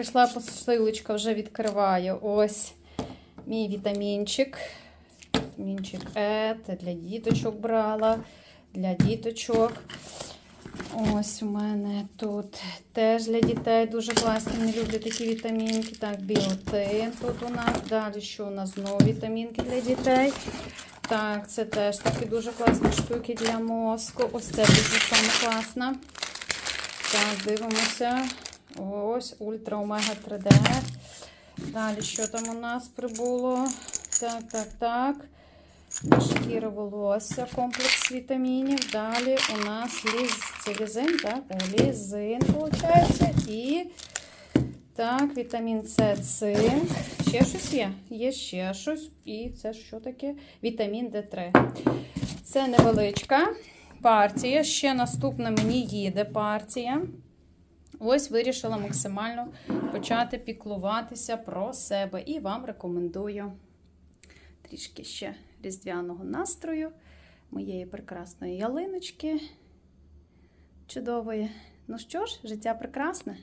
прийшла посилочка, вже відкриваю. Ось мій вітамінчик. Вітамінчик Е, це для діточок брала. Для діточок. Ось у мене тут теж для дітей дуже класні. Не люблю такі вітамінки. Так, біотин тут у нас. Далі що у нас знову вітамінки для дітей. Так, це теж такі дуже класні штуки для мозку. Ось це дуже саме класно. Так, дивимося. Ось ультра омега 3D. Далі, що там у нас прибуло? Так, так, так. Шкіра волосся, комплекс вітамінів. Далі у нас ліз, це лізин, так? Лізин, виходить. І так, вітамін С, цинк. Ще щось є? Є ще щось. І це що таке? Вітамін Д3. Це невеличка партія. Ще наступна мені їде партія. Ось вирішила максимально почати піклуватися про себе. І вам рекомендую трішки ще різдвяного настрою, моєї прекрасної ялиночки. Чудової. Ну що ж, життя прекрасне.